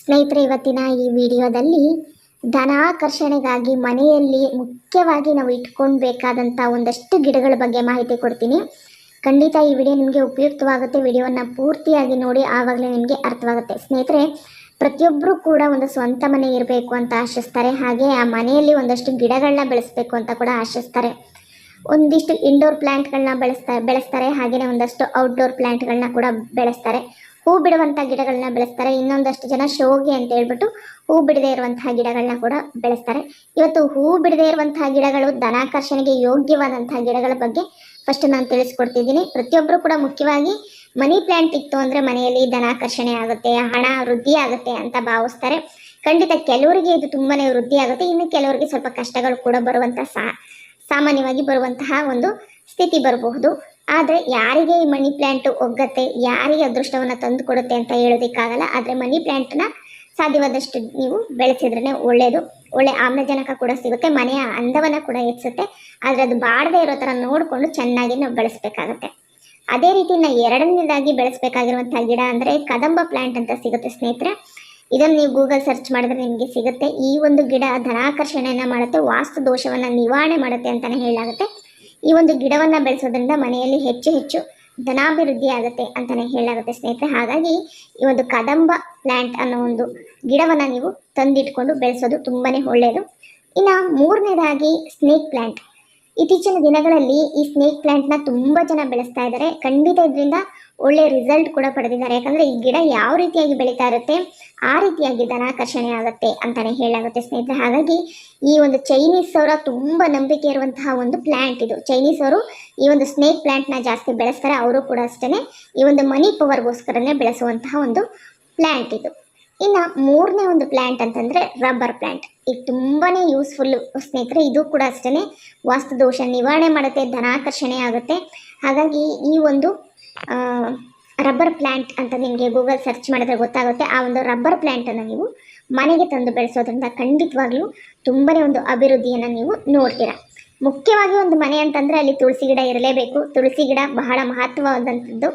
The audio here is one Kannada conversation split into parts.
ಸ್ನೇಹಿತರೆ, ಇವತ್ತಿನ ಈ ವಿಡಿಯೋದಲ್ಲಿ ಧನಾಕರ್ಷಣೆಗಾಗಿ ಮನೆಯಲ್ಲಿ ಮುಖ್ಯವಾಗಿ ನಾವು ಇಟ್ಕೊಳ್ಬೇಕಾದಂಥ ಒಂದಷ್ಟು ಗಿಡಗಳ ಬಗ್ಗೆ ಮಾಹಿತಿ ಕೊಡ್ತೀನಿ. ಖಂಡಿತ ಈ ವಿಡಿಯೋ ನಿಮಗೆ ಉಪಯುಕ್ತವಾಗುತ್ತೆ. ವಿಡಿಯೋವನ್ನು ಪೂರ್ತಿಯಾಗಿ ನೋಡಿ ಆವಾಗಲೇ ನಿಮಗೆ ಅರ್ಥವಾಗುತ್ತೆ. ಸ್ನೇಹಿತರೆ ಪ್ರತಿಯೊಬ್ಬರು ಕೂಡ ಒಂದು ಸ್ವಂತ ಮನೆ ಇರಬೇಕು ಅಂತ ಆಶಿಸ್ತಾರೆ. ಹಾಗೆ ಆ ಮನೆಯಲ್ಲಿ ಒಂದಷ್ಟು ಗಿಡಗಳನ್ನ ಬೆಳೆಸಬೇಕು ಅಂತ ಕೂಡ ಆಶಿಸ್ತಾರೆ. ಒಂದಿಷ್ಟು ಇಂಡೋರ್ ಪ್ಲ್ಯಾಂಟ್ಗಳನ್ನ ಬೆಳೆಸ್ತಾ, ಬೆಳೆಸ್ತಾರೆ. ಹಾಗೆಯೇ ಒಂದಷ್ಟು ಔಟ್ಡೋರ್ ಪ್ಲ್ಯಾಂಟ್ಗಳನ್ನ ಕೂಡ ಬೆಳೆಸ್ತಾರೆ. ಹೂ ಬಿಡುವಂಥ ಗಿಡಗಳನ್ನ ಬೆಳೆಸ್ತಾರೆ. ಇನ್ನೊಂದಷ್ಟು ಜನ ಶೋಗೆ ಅಂತ ಹೇಳ್ಬಿಟ್ಟು ಹೂ ಬಿಡದೇ ಇರುವಂತಹ ಗಿಡಗಳನ್ನ ಕೂಡ ಬೆಳೆಸ್ತಾರೆ. ಇವತ್ತು ಹೂ ಬಿಡದೇ ಇರುವಂತಹ ಗಿಡಗಳು ಧನಾಕರ್ಷಣೆಗೆ ಯೋಗ್ಯವಾದಂತಹ ಗಿಡಗಳ ಬಗ್ಗೆ ಫಸ್ಟ್ ನಾನು ತಿಳಿಸ್ಕೊಡ್ತಿದ್ದೀನಿ. ಪ್ರತಿಯೊಬ್ಬರು ಕೂಡ ಮುಖ್ಯವಾಗಿ ಮನಿ ಪ್ಲಾಂಟ್ ಇತ್ತು ಅಂದರೆ ಮನೆಯಲ್ಲಿ ಧನಾಕರ್ಷಣೆ ಆಗುತ್ತೆ, ಹಣ ವೃದ್ಧಿ ಆಗುತ್ತೆ ಅಂತ ಭಾವಿಸ್ತಾರೆ. ಖಂಡಿತ ಕೆಲವರಿಗೆ ಇದು ತುಂಬಾನೇ ವೃದ್ಧಿ ಆಗುತ್ತೆ. ಇನ್ನು ಕೆಲವರಿಗೆ ಸ್ವಲ್ಪ ಕಷ್ಟಗಳು ಕೂಡ ಬರುವಂತಹ ಸಾಮಾನ್ಯವಾಗಿ ಬರುವಂತಹ ಒಂದು ಸ್ಥಿತಿ ಬರಬಹುದು. ಆದರೆ ಯಾರಿಗೆ ಈ ಮನಿ ಪ್ಲ್ಯಾಂಟ್ ಒಗ್ಗತ್ತೆ, ಯಾರಿಗೆ ಅದೃಷ್ಟವನ್ನು ತಂದು ಕೊಡುತ್ತೆ ಅಂತ ಹೇಳೋದಕ್ಕಾಗಲ್ಲ. ಆದರೆ ಮನಿ ಪ್ಲ್ಯಾಂಟ್ನ ಸಾಧ್ಯವಾದಷ್ಟು ನೀವು ಬೆಳೆಸಿದ್ರೆ ಒಳ್ಳೆಯದು ಒಳ್ಳೆ ಆಮ್ಲಜನಕ ಕೂಡ ಸಿಗುತ್ತೆ, ಮನೆಯ ಅಂದವನ್ನು ಕೂಡ ಹೆಚ್ಚುತ್ತೆ ಆದರೆ ಅದು ಬಾಡದೇ ಇರೋ ಥರ ನೋಡಿಕೊಂಡು ಚೆನ್ನಾಗಿ ನಾವು ಬೆಳೆಸಬೇಕಾಗತ್ತೆ. ಅದೇ ರೀತಿ ನಾ ಎರಡನೇದಾಗಿ ಬೆಳೆಸಬೇಕಾಗಿರುವಂಥ ಗಿಡ ಅಂದರೆ ಕದಂಬ ಪ್ಲ್ಯಾಂಟ್ ಅಂತ ಸಿಗುತ್ತೆ ಸ್ನೇಹಿತರೆ. ಇದನ್ನು ನೀವು ಗೂಗಲ್ ಸರ್ಚ್ ಮಾಡಿದ್ರೆ ನಿಮಗೆ ಸಿಗುತ್ತೆ. ಈ ಒಂದು ಗಿಡ ಧನಾಕರ್ಷಣೆಯನ್ನು ಮಾಡುತ್ತೆ, ವಾಸ್ತು ದೋಷವನ್ನು ನಿವಾರಣೆ ಮಾಡುತ್ತೆ ಅಂತಲೇ ಹೇಳಲಾಗುತ್ತೆ. ಈ ಒಂದು ಗಿಡವನ್ನು ಬೆಳೆಸೋದ್ರಿಂದ ಮನೆಯಲ್ಲಿ ಹೆಚ್ಚು ಹೆಚ್ಚು ಧನಾಭಿವೃದ್ಧಿ ಆಗುತ್ತೆ ಅಂತಲೇ ಹೇಳಲಾಗುತ್ತೆ ಸ್ನೇಹಿತರೆ. ಹಾಗಾಗಿ ಈ ಒಂದು ಕದಂಬ ಪ್ಲ್ಯಾಂಟ್ ಅನ್ನೋ ಒಂದು ಗಿಡವನ್ನು ನೀವು ತಂದಿಟ್ಕೊಂಡು ಬೆಳೆಸೋದು ತುಂಬಾ ಒಳ್ಳೆಯದು ಇನ್ನು ಮೂರನೇದಾಗಿ ಸ್ನೇಕ್ ಪ್ಲ್ಯಾಂಟ್ ಇತ್ತೀಚಿನ ದಿನಗಳಲ್ಲಿ ಈ ಸ್ನೇಕ್ ಪ್ಲ್ಯಾಂಟ್ನ ತುಂಬ ಜನ ಬೆಳೆಸ್ತಾ ಇದ್ದಾರೆ ಖಂಡಿತ ಇದರಿಂದ ಒಳ್ಳೆ ರಿಸಲ್ಟ್ ಕೂಡ ಪಡೆದಿದ್ದಾರೆ. ಯಾಕಂದರೆ ಈ ಗಿಡ ಯಾವ ರೀತಿಯಾಗಿ ಬೆಳೀತಾ ಇರುತ್ತೆ, ಆ ರೀತಿಯಾಗಿ ಧನಾಕರ್ಷಣೆ ಆಗುತ್ತೆ ಅಂತಲೇ ಹೇಳಾಗುತ್ತೆ ಸ್ನೇಹಿತರೆ. ಹಾಗಾಗಿ ಈ ಒಂದು ಚೈನೀಸ್ ಅವರ ತುಂಬ ನಂಬಿಕೆ ಇರುವಂತಹ ಒಂದು ಪ್ಲ್ಯಾಂಟ್ ಇದು. ಚೈನೀಸ್ ಅವರು ಈ ಒಂದು ಸ್ನೇಕ್ ಪ್ಲ್ಯಾಂಟ್ನ ಜಾಸ್ತಿ ಬೆಳೆಸ್ತಾರೆ, ಅವರು ಕೂಡ ಅಷ್ಟೇ ಈ ಒಂದು ಮನಿ ಪವರ್ಗೋಸ್ಕರನೇ ಬೆಳೆಸುವಂತಹ ಒಂದು ಪ್ಲ್ಯಾಂಟ್ ಇದು. ಇನ್ನು ಮೂರನೇ ಒಂದು ಪ್ಲ್ಯಾಂಟ್ ಅಂತಂದರೆ ರಬ್ಬರ್ ಪ್ಲ್ಯಾಂಟ್ ಇದು ತುಂಬಾ ಯೂಸ್ಫುಲ್ಲು ಸ್ನೇಹಿತರೆ. ಇದು ಕೂಡ ಅಷ್ಟೇ ವಾಸ್ತು ದೋಷ ನಿವಾರಣೆ ಮಾಡುತ್ತೆ, ಧನಾಕರ್ಷಣೆ ಆಗುತ್ತೆ. ಹಾಗಾಗಿ ಈ ಒಂದು ರಬ್ಬರ್ ಪ್ಲ್ಯಾಂಟ್ ಅಂತ ನಿಮಗೆ ಗೂಗಲ್ ಸರ್ಚ್ ಮಾಡಿದ್ರೆ ಗೊತ್ತಾಗುತ್ತೆ. ಆ ಒಂದು ರಬ್ಬರ್ ಪ್ಲ್ಯಾಂಟನ್ನು ನೀವು ಮನೆಗೆ ತಂದು ಬೆಳೆಸೋದ್ರಿಂದ ಖಂಡಿತವಾಗ್ಲೂ ತುಂಬಾ ಒಂದು ಅಭಿವೃದ್ಧಿಯನ್ನು ನೀವು ನೋಡ್ತೀರಾ. ಮುಖ್ಯವಾಗಿ ಒಂದು ಮನೆ ಅಂತಂದರೆ ಅಲ್ಲಿ ತುಳಸಿ ಗಿಡ ಇರಲೇಬೇಕು. ತುಳಸಿ ಗಿಡ ಬಹಳ ಮಹತ್ವವಾದಂಥದ್ದು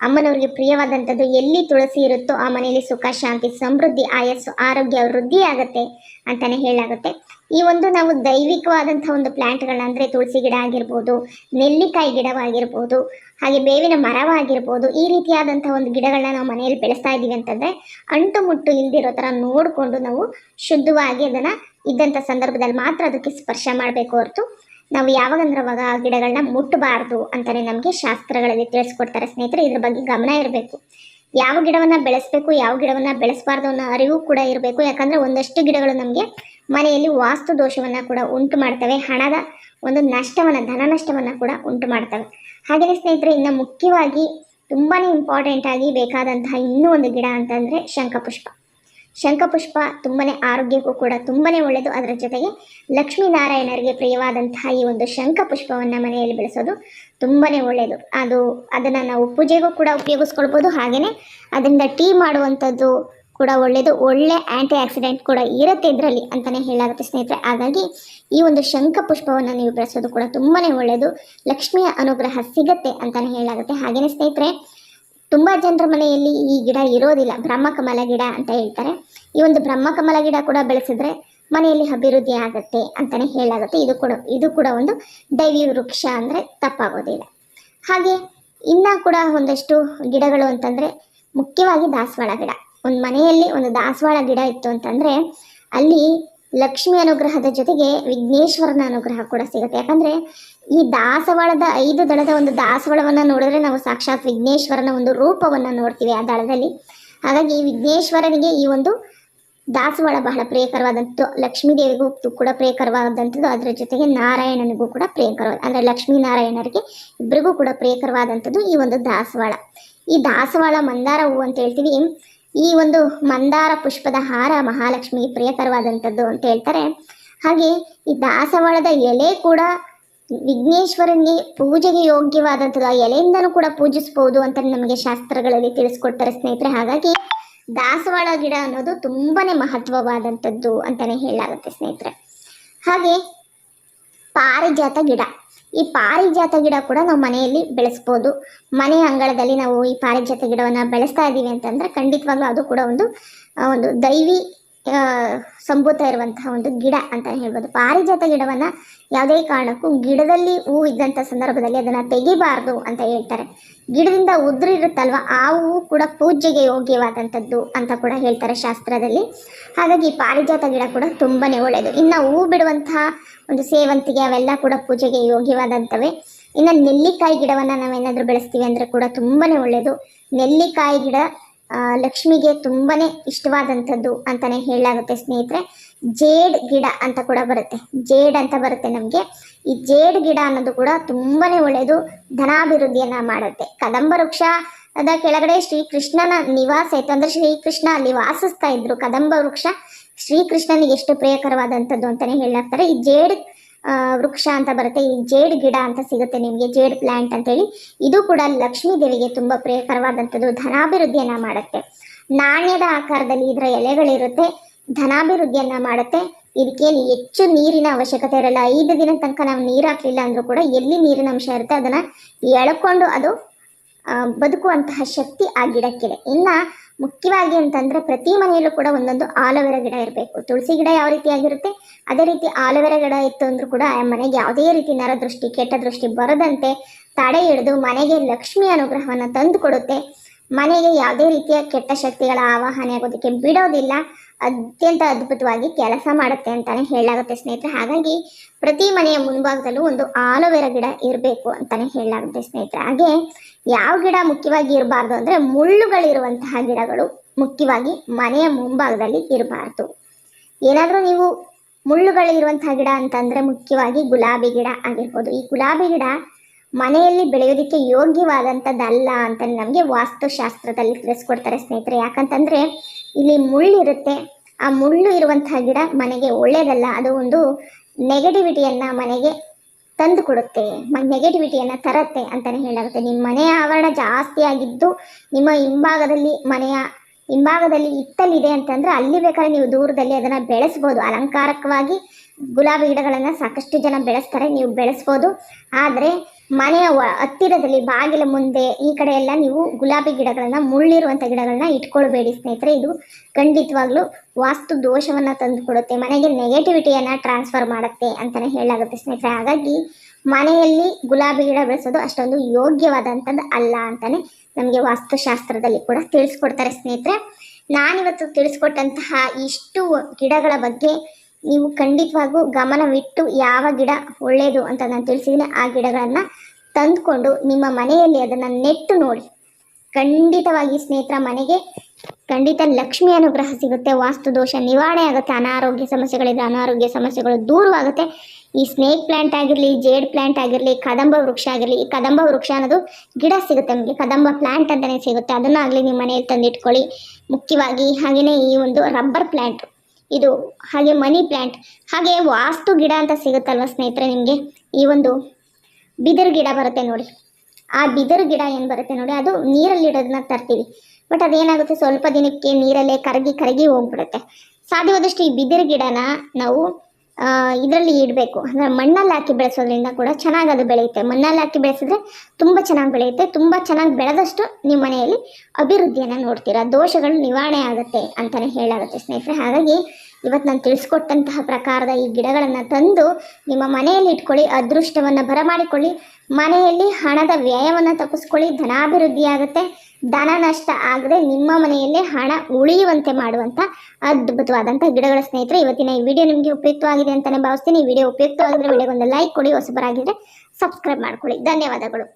ಅಮ್ಮನವ್ರಿಗೆ ಪ್ರಿಯವಾದಂಥದ್ದು ಎಲ್ಲಿ ತುಳಸಿ ಇರುತ್ತೋ ಆ ಮನೆಯಲ್ಲಿ ಸುಖ, ಶಾಂತಿ, ಸಮೃದ್ಧಿ, ಆಯಸ್ಸು, ಆರೋಗ್ಯ, ವೃದ್ಧಿ ಆಗುತ್ತೆ ಅಂತಲೇ ಹೇಳಾಗುತ್ತೆ ಈ ಒಂದು ನಾವು ದೈವಿಕವಾದಂಥ ಒಂದು ಪ್ಲ್ಯಾಂಟ್ಗಳಂದರೆ ಅಂದರೆ ತುಳಸಿ ಗಿಡ ಆಗಿರ್ಬೋದು, ನೆಲ್ಲಿಕಾಯಿ ಗಿಡವಾಗಿರ್ಬೋದು, ಹಾಗೆ ಬೇವಿನ ಮರವಾಗಿರ್ಬೋದು, ಈ ರೀತಿಯಾದಂಥ ಒಂದು ಗಿಡಗಳನ್ನ ನಾವು ಮನೆಯಲ್ಲಿ ಬೆಳೆಸ್ತಾ ಇದ್ದೀವಿ ಅಂತಂದರೆ ಅಂಟು ಮುಟ್ಟು ಇಲ್ದಿರೋ ಥರ ನೋಡಿಕೊಂಡು ನಾವು ಶುದ್ಧವಾಗಿ ಅದನ್ನು ಇದ್ದಂಥ ಸಂದರ್ಭದಲ್ಲಿ ಮಾತ್ರ ಅದಕ್ಕೆ ಸ್ಪರ್ಶ ಮಾಡಬೇಕು ಹೊರತು ನಾವು ಯಾವಾಗಂದ್ರೆ ಅವಾಗ ಆ ಗಿಡಗಳನ್ನ ಮುಟ್ಟಬಾರ್ದು ಅಂತಲೇ ನಮಗೆ ಶಾಸ್ತ್ರಗಳಲ್ಲಿ ತಿಳಿಸ್ಕೊಡ್ತಾರೆ ಸ್ನೇಹಿತರೆ. ಇದ್ರ ಬಗ್ಗೆ ಗಮನ ಇರಬೇಕು. ಯಾವ ಗಿಡವನ್ನು ಬೆಳೆಸಬೇಕು, ಯಾವ ಗಿಡವನ್ನು ಬೆಳೆಸಬಾರ್ದು ಅನ್ನೋ ಅರಿವು ಕೂಡ ಇರಬೇಕು. ಯಾಕಂದರೆ ಒಂದಷ್ಟು ಗಿಡಗಳು ನಮಗೆ ಮನೆಯಲ್ಲಿ ವಾಸ್ತು ದೋಷವನ್ನು ಕೂಡ ಉಂಟು ಮಾಡ್ತವೆ, ಹಣದ ಒಂದು ನಷ್ಟವನ್ನು, ಧನ ನಷ್ಟವನ್ನು ಕೂಡ ಉಂಟು ಮಾಡ್ತವೆ. ಹಾಗೆಯೇ ಸ್ನೇಹಿತರೆ, ಇನ್ನು ಮುಖ್ಯವಾಗಿ ತುಂಬಾ ಇಂಪಾರ್ಟೆಂಟ್ ಆಗಿ ಬೇಕಾದಂತಹ ಇನ್ನೂ ಒಂದು ಗಿಡ ಅಂತಂದರೆ ಶಂಖಪುಷ್ಪ. ಶಂಖಪುಷ್ಪ ತುಂಬಾ ಆರೋಗ್ಯಕ್ಕೂ ಕೂಡ ತುಂಬಾ ಒಳ್ಳೆಯದು ಅದರ ಜೊತೆಗೆ ಲಕ್ಷ್ಮೀನಾರಾಯಣರಿಗೆ ಪ್ರಿಯವಾದಂತಹ ಈ ಒಂದು ಶಂಖಪುಷ್ಪವನ್ನು ಮನೆಯಲ್ಲಿ ಬೆಳೆಸೋದು ತುಂಬಾ ಒಳ್ಳೆಯದು ಅದು, ಅದನ್ನು ನಾವು ಪೂಜೆಗೂ ಕೂಡ ಉಪಯೋಗಿಸ್ಕೊಳ್ಬೋದು. ಹಾಗೆಯೇ ಅದರಿಂದ ಟೀ ಮಾಡುವಂಥದ್ದು ಕೂಡ ಒಳ್ಳೆಯದು ಒಳ್ಳೆ ಆ್ಯಂಟಿ ಆಕ್ಸಿಡೆಂಟ್ ಕೂಡ ಇರುತ್ತೆ ಇದರಲ್ಲಿ ಅಂತಲೇ ಹೇಳಾಗುತ್ತೆ ಸ್ನೇಹಿತರೆ. ಹಾಗಾಗಿ ಈ ಒಂದು ಶಂಖಪುಷ್ಪವನ್ನು ನೀವು ಬೆಳೆಸೋದು ಕೂಡ ತುಂಬಾ ಒಳ್ಳೆಯದು ಲಕ್ಷ್ಮಿಯ ಅನುಗ್ರಹ ಸಿಗತ್ತೆ ಅಂತಲೇ ಹೇಳಾಗುತ್ತೆ. ಹಾಗೆಯೇ ಸ್ನೇಹಿತರೆ, ತುಂಬ ಜನರ ಮನೆಯಲ್ಲಿ ಈ ಗಿಡ ಇರೋದಿಲ್ಲ. ಬ್ರಹ್ಮಕಮಲ ಗಿಡ ಅಂತ ಹೇಳ್ತಾರೆ. ಈ ಒಂದು ಬ್ರಹ್ಮಕಮಲ ಗಿಡ ಕೂಡ ಬೆಳೆಸಿದ್ರೆ ಮನೆಯಲ್ಲಿ ಅಭಿವೃದ್ಧಿ ಆಗುತ್ತೆ ಅಂತಲೇ ಹೇಳಾಗುತ್ತೆ. ಇದು ಕೂಡ ಇದು ಕೂಡ ಒಂದು ದೈವಿ ವೃಕ್ಷ ಅಂದರೆ ತಪ್ಪಾಗೋದಿಲ್ಲ. ಹಾಗೆ ಇನ್ನೂ ಕೂಡ ಒಂದಷ್ಟು ಗಿಡಗಳು ಅಂತಂದರೆ ಮುಖ್ಯವಾಗಿ ದಾಸವಾಳ ಗಿಡ. ಒಂದು ಮನೆಯಲ್ಲಿ ಒಂದು ದಾಸವಾಳ ಗಿಡ ಇತ್ತು ಅಂತಂದರೆ ಅಲ್ಲಿ ಲಕ್ಷ್ಮಿ ಅನುಗ್ರಹದ ಜೊತೆಗೆ ವಿಘ್ನೇಶ್ವರನ ಅನುಗ್ರಹ ಕೂಡ ಸಿಗುತ್ತೆ. ಯಾಕಂದರೆ ಈ ದಾಸವಾಳದ ಐದು ದಳದ ಒಂದು ದಾಸವಾಳವನ್ನು ನೋಡಿದ್ರೆ ನಾವು ಸಾಕ್ಷಾತ್ ವಿಘ್ನೇಶ್ವರನ ಒಂದು ರೂಪವನ್ನು ನೋಡ್ತೀವಿ ಆ ದಳದಲ್ಲಿ. ಹಾಗಾಗಿ ವಿಘ್ನೇಶ್ವರನಿಗೆ ಈ ಒಂದು ದಾಸವಾಳ ಬಹಳ ಪ್ರಿಯಕರವಾದಂಥದ್ದು ಲಕ್ಷ್ಮೀ ದೇವಿಗೂ ಕೂಡ ಪ್ರಿಯಕರವಾದಂಥದ್ದು, ಅದರ ಜೊತೆಗೆ ನಾರಾಯಣನಿಗೂ ಕೂಡ ಪ್ರಿಯಕರವಾದ ಅಂದರೆ ಲಕ್ಷ್ಮೀ ನಾರಾಯಣರಿಗೆ ಇಬ್ಬರಿಗೂ ಕೂಡ ಪ್ರಿಯಕರವಾದಂಥದ್ದು ಈ ಒಂದು ದಾಸವಾಳ. ಈ ದಾಸವಾಳ ಮಂದಾರ ಹೂವು ಅಂತ ಹೇಳ್ತೀವಿ. ಈ ಒಂದು ಮಂದಾರ ಪುಷ್ಪದ ಹಾರ ಮಹಾಲಕ್ಷ್ಮಿ ಪ್ರಿಯಕರವಾದಂಥದ್ದು ಅಂತ ಹೇಳ್ತಾರೆ. ಹಾಗೆ ಈ ದಾಸವಾಳದ ಎಲೆ ಕೂಡ ವಿಘ್ನೇಶ್ವರನಿಗೆ ಪೂಜೆಗೆ ಯೋಗ್ಯವಾದಂಥದ್ದು. ಆ ಎಲೆಯಿಂದನೂ ಕೂಡ ಪೂಜಿಸ್ಬೋದು ಅಂತ ನಮಗೆ ಶಾಸ್ತ್ರಗಳಲ್ಲಿ ತಿಳಿಸ್ಕೊಡ್ತಾರೆ ಸ್ನೇಹಿತರೆ. ಹಾಗಾಗಿ ದಾಸವಾಳ ಗಿಡ ಅನ್ನೋದು ತುಂಬಾನೇ ಮಹತ್ವವಾದಂಥದ್ದು ಅಂತಲೇ ಹೇಳಲಾಗುತ್ತೆ ಸ್ನೇಹಿತರೆ. ಹಾಗೆ ಪಾರಿಜಾತ ಗಿಡ. ಈ ಪಾರಿಜಾತ ಗಿಡ ಕೂಡ ನಾವು ಮನೆಯಲ್ಲಿ ಬೆಳೆಸ್ಬೋದು. ಮನೆಯ ಅಂಗಳದಲ್ಲಿ ನಾವು ಈ ಪಾರಿಜಾತ ಗಿಡವನ್ನು ಬೆಳೆಸ್ತಾ ಇದ್ದೀವಿ ಅಂತಂದರೆ ಖಂಡಿತವಾಗ್ಲೂ ಅದು ಕೂಡ ಒಂದು ಒಂದು ದೈವಿ ಸಂಭೂತ ಇರುವಂತಹ ಒಂದು ಗಿಡ ಅಂತ ಹೇಳ್ಬೋದು. ಪಾರಿಜಾತ ಗಿಡವನ್ನು ಯಾವುದೇ ಕಾರಣಕ್ಕೂ ಗಿಡದಲ್ಲಿ ಹೂ ಇದ್ದಂಥ ಸಂದರ್ಭದಲ್ಲಿ ಅದನ್ನು ತೆಗಿಬಾರ್ದು ಅಂತ ಹೇಳ್ತಾರೆ. ಗಿಡದಿಂದ ಉದುರಿರುತ್ತಲ್ವ, ಆ ಹೂವು ಕೂಡ ಪೂಜೆಗೆ ಯೋಗ್ಯವಾದಂಥದ್ದು ಅಂತ ಕೂಡ ಹೇಳ್ತಾರೆ ಶಾಸ್ತ್ರದಲ್ಲಿ. ಹಾಗಾಗಿ ಪಾರಿಜಾತ ಗಿಡ ಕೂಡ ತುಂಬಾನೇ ಒಳ್ಳೆಯದು. ಇನ್ನು ಹೂ ಬಿಡುವಂತಹ ಒಂದು ಸೇವಂತಿಗೆ ಅವೆಲ್ಲ ಕೂಡ ಪೂಜೆಗೆ ಯೋಗ್ಯವಾದಂಥವೇ ಇನ್ನು ನೆಲ್ಲಿಕಾಯಿ ಗಿಡವನ್ನು ನಾವೇನಾದರೂ ಬೆಳೆಸ್ತೀವಿ ಅಂದರೆ ಕೂಡ ತುಂಬಾ ಒಳ್ಳೆಯದು. ನೆಲ್ಲಿಕಾಯಿ ಗಿಡ ಲಕ್ಷ್ಮಿಗೆ ತುಂಬಾ ಇಷ್ಟವಾದಂಥದ್ದು ಅಂತಲೇ ಹೇಳಲಾಗುತ್ತೆ ಸ್ನೇಹಿತರೆ. ಜೇಡ್ ಗಿಡ ಅಂತ ಕೂಡ ಬರುತ್ತೆ. ಜೇಡ್ ಅಂತ ಬರುತ್ತೆ ನಮಗೆ. ಈ ಜೇಡ್ ಗಿಡ ಅನ್ನೋದು ಕೂಡ ತುಂಬಾ ಒಳ್ಳೆಯದು ಧನಾಭಿವೃದ್ಧಿಯನ್ನು ಮಾಡುತ್ತೆ. ಕದಂಬ ವೃಕ್ಷ ಅದ ಕೆಳಗಡೆ ಶ್ರೀಕೃಷ್ಣನ ನಿವಾಸ ಇತ್ತು. ಅಂದರೆ ಶ್ರೀಕೃಷ್ಣ ಅಲ್ಲಿ ವಾಸಿಸ್ತಾ ಇದ್ರು ಕದಂಬ ವೃಕ್ಷ. ಶ್ರೀಕೃಷ್ಣನಿಗೆ ಎಷ್ಟು ಪ್ರಿಯಕರವಾದಂಥದ್ದು ಅಂತಲೇ ಹೇಳಲಾಗ್ತಾರೆ ಈ ಜೇಡ್ ವೃಕ್ಷ ಅಂತ ಬರುತ್ತೆ. ಈ ಜೇಡ್ ಗಿಡ ಅಂತ ಸಿಗುತ್ತೆ ನಿಮಗೆ, ಜೇಡ್ ಪ್ಲಾಂಟ್ ಅಂತೇಳಿ ಇದು ಕೂಡ ಲಕ್ಷ್ಮೀ ದೇವಿಗೆ ತುಂಬ ಪ್ರಿಯಕರವಾದಂಥದ್ದು. ಧನಾಭಿವೃದ್ಧಿಯನ್ನು ಮಾಡುತ್ತೆ. ನಾಣ್ಯದ ಆಕಾರದಲ್ಲಿ ಇದರ ಎಲೆಗಳಿರುತ್ತೆ, ಧನಾಭಿವೃದ್ಧಿಯನ್ನು ಮಾಡುತ್ತೆ. ಇದಕ್ಕೇನು ಹೆಚ್ಚು ನೀರಿನ ಅವಶ್ಯಕತೆ ಇರಲ್ಲ. ಐದು ದಿನ ತನಕ ನಾವು ನೀರು ಹಾಕಲಿಲ್ಲ ಅಂದ್ರೂ ಕೂಡ ಎಲ್ಲಿ ನೀರಿನ ಅಂಶ ಇರುತ್ತೆ ಅದನ್ನ ಎಳ್ಕೊಂಡು ಅದು ಬದುಕುವಂತಹ ಶಕ್ತಿ ಆ ಗಿಡಕ್ಕಿದೆ. ಇನ್ನ ಮುಖ್ಯವಾಗಿ ಅಂತಂದರೆ ಪ್ರತಿ ಮನೆಯಲ್ಲೂ ಕೂಡ ಒಂದೊಂದು ಆಲೋವೆರಾ ಗಿಡ ಇರಬೇಕು. ತುಳಸಿ ಗಿಡ ಯಾವ ರೀತಿಯಾಗಿರುತ್ತೆ? ಅದೇ ರೀತಿ ಆಲೋವೆರಾ ಗಿಡ ಇತ್ತು ಅಂದ್ರೂ ಕೂಡ ಆ ಮನೆಗೆ ಯಾವುದೇ ರೀತಿ ನರದೃಷ್ಟಿ ಕೆಟ್ಟ ದೃಷ್ಟಿ ಬರದಂತೆ ತಡೆ ಹಿಡಿದು ಮನೆಗೆ ಲಕ್ಷ್ಮಿ ಅನುಗ್ರಹವನ್ನು ತಂದು ಕೊಡುತ್ತೆ. ಮನೆಗೆ ಯಾವುದೇ ರೀತಿಯ ಕೆಟ್ಟ ಶಕ್ತಿಗಳ ಆವಾಹನೆ ಆಗೋದಕ್ಕೆ ಬಿಡೋದಿಲ್ಲ. ಅತ್ಯಂತ ಅದ್ಭುತವಾಗಿ ಕೆಲಸ ಮಾಡುತ್ತೆ ಅಂತಾನೆ ಹೇಳಲಾಗುತ್ತೆ ಸ್ನೇಹಿತರೆ. ಹಾಗಾಗಿ ಪ್ರತಿ ಮನೆಯ ಮುಂಭಾಗದಲ್ಲೂ ಒಂದು ಆಲೋವೆರಾ ಗಿಡ ಇರಬೇಕು ಅಂತಾನೆ ಹೇಳಲಾಗುತ್ತೆ ಸ್ನೇಹಿತರೆ. ಹಾಗೆ ಯಾವ ಗಿಡ ಮುಖ್ಯವಾಗಿ ಇರಬಾರ್ದು ಅಂದರೆ ಮುಳ್ಳುಗಳಿರುವಂತಹ ಗಿಡಗಳು ಮುಖ್ಯವಾಗಿ ಮನೆಯ ಮುಂಭಾಗದಲ್ಲಿ ಇರಬಾರ್ದು. ಏನಾದರೂ ನೀವು ಮುಳ್ಳುಗಳಿರುವಂತಹ ಗಿಡ ಅಂತಂದರೆ ಮುಖ್ಯವಾಗಿ ಗುಲಾಬಿ ಗಿಡ ಆಗಿರ್ಬೋದು. ಈ ಗುಲಾಬಿ ಗಿಡ ಮನೆಯಲ್ಲಿ ಬೆಳೆಯೋದಕ್ಕೆ ಯೋಗ್ಯವಾದಂಥದ್ದಲ್ಲ ಅಂತ ನಮಗೆ ವಾಸ್ತುಶಾಸ್ತ್ರದಲ್ಲಿ ತಿಳಿಸ್ಕೊಡ್ತಾರೆ ಸ್ನೇಹಿತರೆ. ಯಾಕಂತಂದರೆ ಇಲ್ಲಿ ಮುಳ್ಳಿರುತ್ತೆ ಆ ಮುಳ್ಳು ಇರುವಂತಹ ಗಿಡ ಮನೆಗೆ ಒಳ್ಳೆಯದಲ್ಲ. ಅದು ಒಂದು ನೆಗೆಟಿವಿಟಿಯನ್ನು ಮನೆಗೆ ತಂದು ಕೊಡುತ್ತೆ ನೆಗೆಟಿವಿಟಿಯನ್ನು ತರತ್ತೆ ಅಂತಲೇ ಹೇಳಾಗುತ್ತೆ ನಿಮ್ಮ ಮನೆಯ ಆವರಣ ಜಾಸ್ತಿ ಆಗಿದ್ದು ನಿಮ್ಮ ಹಿಂಭಾಗದಲ್ಲಿ ಮನೆಯ ಹಿಂಭಾಗದಲ್ಲಿ ಹಿತ್ತಲಿದೆ ಅಂತಂದರೆ ಅಲ್ಲಿ ಬೇಕಾದ್ರೆ ನೀವು ದೂರದಲ್ಲಿ ಅದನ್ನು ಬೆಳೆಸ್ಬೋದು. ಅಲಂಕಾರಕವಾಗಿ ಗುಲಾಬಿ ಗಿಡಗಳನ್ನು ಸಾಕಷ್ಟು ಜನ ಬೆಳೆಸ್ತಾರೆ. ನೀವು ಬೆಳೆಸ್ಬೋದು. ಆದರೆ ಮನೆಯ ಹತ್ತಿರದಲ್ಲಿ ಬಾಗಿಲ ಮುಂದೆ ಈ ಕಡೆ ಎಲ್ಲ ನೀವು ಗುಲಾಬಿ ಗಿಡಗಳನ್ನ ಮುಳ್ಳಿರುವಂಥ ಗಿಡಗಳನ್ನ ಇಟ್ಕೊಳ್ಬೇಡಿ ಸ್ನೇಹಿತರೆ. ಇದು ಖಂಡಿತವಾಗ್ಲೂ ವಾಸ್ತು ದೋಷವನ್ನು ತಂದು ಕೊಡುತ್ತೆ ಮನೆಗೆ ನೆಗೆಟಿವಿಟಿಯನ್ನು ಟ್ರಾನ್ಸ್ಫರ್ ಮಾಡುತ್ತೆ ಅಂತಾನೆ ಹೇಳಾಗುತ್ತೆ ಸ್ನೇಹಿತರೆ. ಹಾಗಾಗಿ ಮನೆಯಲ್ಲಿ ಗುಲಾಬಿ ಗಿಡ ಬೆಳೆಸೋದು ಅಷ್ಟೊಂದು ಯೋಗ್ಯವಾದಂಥದ್ದು ಅಲ್ಲ ಅಂತಾನೆ ನಮಗೆ ವಾಸ್ತುಶಾಸ್ತ್ರದಲ್ಲಿ ಕೂಡ ತಿಳಿಸ್ಕೊಡ್ತಾರೆ ಸ್ನೇಹಿತರೆ. ನಾನಿವತ್ತು ತಿಳಿಸ್ಕೊಟ್ಟಂತಹ ಇಷ್ಟು ಗಿಡಗಳ ಬಗ್ಗೆ ನೀವು ಖಂಡಿತವಾಗೂ ಗಮನವಿಟ್ಟು ಯಾವ ಗಿಡ ಒಳ್ಳೆಯದು ಅಂತ ನಾನು ತಿಳಿಸಿದ್ದೀನಿ, ಆ ಗಿಡಗಳನ್ನು ತಂದುಕೊಂಡು ನಿಮ್ಮ ಮನೆಯಲ್ಲಿ ಅದನ್ನು ನೆಟ್ಟು ನೋಡಿ. ಖಂಡಿತವಾಗಿ ಸ್ನೇಹಿತರ ಮನೆಗೆ ಖಂಡಿತ ಲಕ್ಷ್ಮಿ ಅನುಗ್ರಹ ಸಿಗುತ್ತೆ, ವಾಸ್ತು ದೋಷ ನಿವಾರಣೆ ಆಗುತ್ತೆ, ಅನಾರೋಗ್ಯ ಸಮಸ್ಯೆಗಳಿದ್ರೆ ಅನಾರೋಗ್ಯ ಸಮಸ್ಯೆಗಳು ದೂರವಾಗುತ್ತೆ ಈ ಸ್ನೇಕ್ ಪ್ಲಾಂಟ್ ಆಗಿರಲಿ ಜೇಡ್ ಪ್ಲಾಂಟ್ ಆಗಿರಲಿ, ಕದಂಬ ವೃಕ್ಷ ಆಗಿರಲಿ, ಈ ಕದಂಬ ವೃಕ್ಷ ಅನ್ನೋದು ಗಿಡ ಸಿಗುತ್ತೆ ನಿಮಗೆ, ಕದಂಬ ಪ್ಲಾಂಟ್ ಅಂತಲೇ ಸಿಗುತ್ತೆ. ಅದನ್ನು ಆಗಲಿ ನಿಮ್ಮ ಮನೆಯಲ್ಲಿ ತಂದಿಟ್ಕೊಳ್ಳಿ. ಮುಖ್ಯವಾಗಿ ಹಾಗೆಯೇ ಈ ಒಂದು ರಬ್ಬರ್ ಪ್ಲಾಂಟ್ ಇದು ಹಾಗೆ ಮನಿ ಪ್ಲಾಂಟ್ ಹಾಗೆ ವಾಸ್ತು ಗಿಡ ಅಂತ ಸಿಗುತ್ತಲ್ವ ಸ್ನೇಹಿತರೆ ನಿಮಗೆ? ಈ ಒಂದು ಬಿದಿರು ಗಿಡ ಬರುತ್ತೆ ನೋಡಿ. ಆ ಬಿದಿರು ಗಿಡ ಏನು ಬರುತ್ತೆ ನೋಡಿ, ಅದು ನೀರಲ್ಲಿ ಇಡೋದನ್ನ ತರ್ತೀವಿ. ಬಟ್ ಅದೇನಾಗುತ್ತೆ, ಸ್ವಲ್ಪ ದಿನಕ್ಕೆ ನೀರಲ್ಲೇ ಕರಗಿ ಕರಗಿ ಹೋಗ್ಬಿಡುತ್ತೆ. ಸಾಧ್ಯವಾದಷ್ಟು ಈ ಬಿದಿರು ಗಿಡನ ನಾವು ಇದರಲ್ಲಿ ಇಡಬೇಕು. ಅಂದರೆ ಮಣ್ಣಲ್ಲಿ ಹಾಕಿ ಬೆಳೆಸೋದ್ರಿಂದ ಕೂಡ ಚೆನ್ನಾಗಿ ಅದು ಬೆಳೆಯುತ್ತೆ. ಮಣ್ಣಲ್ಲಿ ಹಾಕಿ ಬೆಳೆಸಿದ್ರೆ ತುಂಬ ಚೆನ್ನಾಗಿ ಬೆಳೆಯುತ್ತೆ. ತುಂಬ ಚೆನ್ನಾಗಿ ಬೆಳೆದಷ್ಟು ನಿಮ್ಮ ಮನೆಯಲ್ಲಿ ಅಭಿವೃದ್ಧಿಯನ್ನು ನೋಡ್ತೀರಾ. ದೋಷಗಳು ನಿವಾರಣೆ ಆಗುತ್ತೆ ಅಂತಲೇ ಹೇಳಾಗುತ್ತೆ ಸ್ನೇಹಿತರೆ. ಹಾಗಾಗಿ ಇವತ್ತು ನಾನು ತಿಳಿಸ್ಕೊಟ್ಟಂತಹ ಪ್ರಕಾರದ ಈ ಗಿಡಗಳನ್ನು ತಂದು ನಿಮ್ಮ ಮನೆಯಲ್ಲಿ ಇಟ್ಕೊಳ್ಳಿ, ಅದೃಷ್ಟವನ್ನು ಬರಮಾಡಿಕೊಳ್ಳಿ, ಮನೆಯಲ್ಲಿ ಹಣದ ವ್ಯಯವನ್ನು ತಪ್ಪಿಸ್ಕೊಳ್ಳಿ ಧನಾಭಿವೃದ್ಧಿ ಆಗುತ್ತೆ ಧನ ನಷ್ಟ ಆಗದೆ ನಿಮ್ಮ ಮನೆಯಲ್ಲೇ ಹಣ ಉಳಿಯುವಂತೆ ಮಾಡುವಂಥ ಅದ್ಭುತವಾದಂಥ ಗಿಡಗಳ ಸ್ನೇಹಿತರೆ, ಇವತ್ತಿನ ಈ ವಿಡಿಯೋ ನಿಮಗೆ ಉಪಯುಕ್ತವಾಗಿದೆ ಅಂತಲೇ ಭಾವಿಸ್ತೀನಿ. ಈ ವಿಡಿಯೋ ಉಪಯುಕ್ತವಾಗಿದ್ರೆ ವಿಡಿಯೋಗೊಂದು ಲೈಕ್ ಕೊಡಿ ಹೊಸಬರಾಗಿದ್ದರೆ ಸಬ್ಸ್ಕ್ರೈಬ್ ಮಾಡ್ಕೊಳ್ಳಿ. ಧನ್ಯವಾದಗಳು.